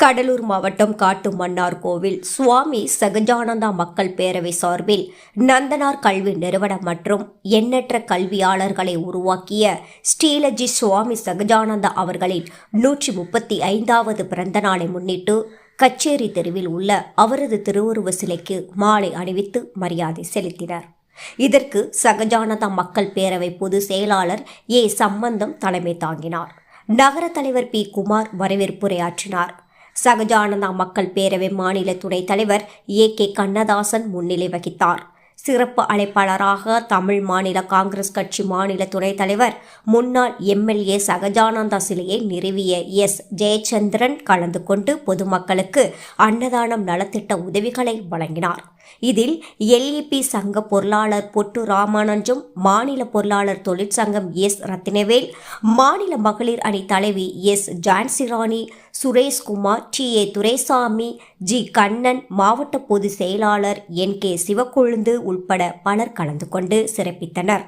கடலூர் மாவட்டம் காட்டுமன்னார் கோவில் சுவாமி சகஜானந்தா மக்கள் பேரவை சார்பில் நந்தனார் கல்வி நிறுவனம் மற்றும் எண்ணற்ற கல்வியாளர்களை உருவாக்கிய ஸ்ரீலஜி சுவாமி சகஜானந்தா அவர்களின் நூற்றி முப்பத்தி ஐந்தாவது பிறந்த நாளை முன்னிட்டு கச்சேரி தெருவில் உள்ள அவரது திருவுருவ சிலைக்கு மாலை அணிவித்து மரியாதை செலுத்தினர். இதற்கு சகஜானதா மக்கள் பேரவை பொதுச் செயலாளர் ஏ சம்பந்தம் தலைமை தாங்கினார். நகர தலைவர் பி குமார் வரவேற்புரையாற்றினார். சகஜானந்தா மக்கள் பேரவை மாநில துணைத் தலைவர் ஏ கே கண்ணதாசன் முன்னிலை வகித்தார். சிறப்பு அழைப்பாளராக தமிழ் மாநில காங்கிரஸ் கட்சி மாநில துணைத் தலைவர் முன்னாள் எம்எல்ஏ சகஜானந்தா சிலையை நிறுவிய எஸ். ஜெயச்சந்திரன் கலந்து கொண்டு பொதுமக்களுக்கு அன்னதானம் நலத்திட்ட உதவிகளை வழங்கினார். இதில் எல்இபி சங்க பொருளாளர் பொட்டு ராமானஞ்சம் மாநில பொருளாளர் தொழிற்சங்கம் எஸ். ரத்தினவேல் மாநில மகளிர் அணி தலைவி S. Jhansirani Sureshkumar T. A. Duraisamy G. Kannan மாவட்ட பொதுச் செயலாளர் என். கே. சிவக்கொழுந்து உள்பட பலர் கலந்து கொண்டு சிறப்பித்தனர்.